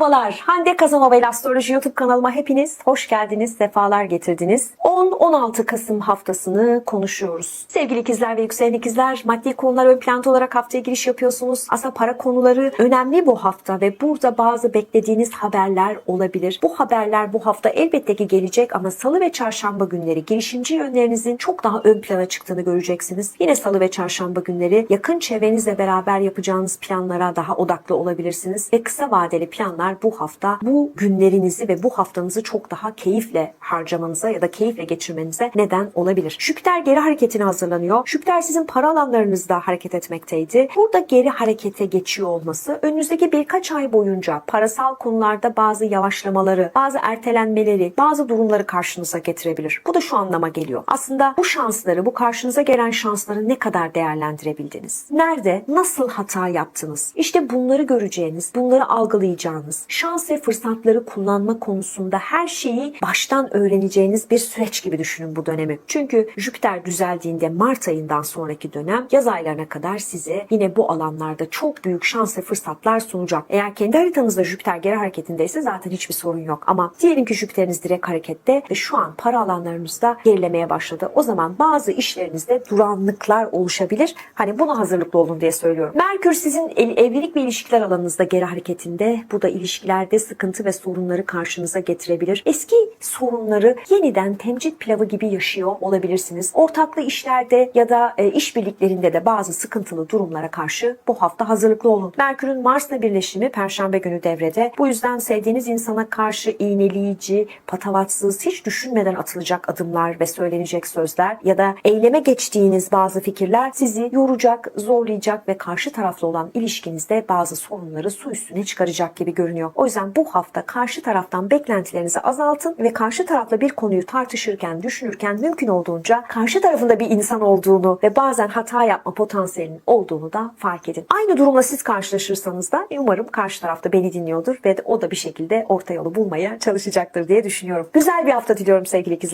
Merhabalar. Hande Kazanova ile Astroloji YouTube kanalıma hepiniz hoş geldiniz, sefalar getirdiniz. 10-16 Kasım haftasını konuşuyoruz. Sevgili ikizler ve yükselen ikizler, maddi konular ön planda olarak haftaya giriş yapıyorsunuz. Aslında para konuları önemli bu hafta ve burada bazı beklediğiniz haberler olabilir. Bu haberler bu hafta elbette ki gelecek ama salı ve çarşamba günleri girişimci yönlerinizin çok daha ön plana çıktığını göreceksiniz. Yine salı ve çarşamba günleri yakın çevrenizle beraber yapacağınız planlara daha odaklı olabilirsiniz ve kısa vadeli planlar bu hafta bu günlerinizi ve bu haftanızı çok daha keyifle harcamanıza ya da keyifle geçirmenize neden olabilir. Jüpiter geri hareketine hazırlanıyor. Jüpiter sizin para alanlarınızda hareket etmekteydi. Burada geri harekete geçiyor olması önünüzdeki birkaç ay boyunca parasal konularda bazı yavaşlamaları, bazı ertelenmeleri, bazı durumları karşınıza getirebilir. Bu da şu anlama geliyor. Aslında bu şansları, bu karşınıza gelen şansları ne kadar değerlendirebildiniz? Nerede, nasıl hata yaptınız? İşte bunları göreceğiniz, bunları algılayacağınız, şans ve fırsatları kullanma konusunda her şeyi baştan öğreneceğiniz bir süreç gibi düşünün bu dönemi. Çünkü Jüpiter düzeldiğinde Mart ayından sonraki dönem yaz aylarına kadar size yine bu alanlarda çok büyük şans ve fırsatlar sunacak. Eğer kendi haritanızda Jüpiter geri hareketindeyse zaten hiçbir sorun yok. Ama diyelim ki Jüpiter'iniz direkt harekette ve şu an para alanlarınızda gerilemeye başladı. O zaman bazı işlerinizde duranlıklar oluşabilir. Hani buna hazırlıklı olun diye söylüyorum. Merkür sizin evlilik ve ilişkiler alanınızda geri hareketinde. Bu da ilişkilerde sıkıntı ve sorunları karşınıza getirebilir. Eski sorunları yeniden temcit pilavı gibi yaşıyor olabilirsiniz. Ortaklı işlerde ya da e, işbirliklerinde de bazı sıkıntılı durumlara karşı bu hafta hazırlıklı olun. Merkür'ün Mars'la birleşimi Perşembe günü devrede. Bu yüzden sevdiğiniz insana karşı iğneleyici, patavatsız, hiç düşünmeden atılacak adımlar ve söylenecek sözler ya da eyleme geçtiğiniz bazı fikirler sizi yoracak, zorlayacak ve karşı taraflı olan ilişkinizde bazı sorunları su üstüne çıkaracak gibi görünüyor. O yüzden bu hafta karşı taraftan beklentilerinizi azaltın ve karşı tarafla bir konuyu tartışırken, düşünürken mümkün olduğunca karşı tarafında bir insan olduğunu ve bazen hata yapma potansiyelinin olduğunu da fark edin. Aynı durumla siz karşılaşırsanız da umarım karşı tarafta beni dinliyordur ve o da bir şekilde orta yolu bulmaya çalışacaktır diye düşünüyorum. Güzel bir hafta diliyorum sevgili ikizler.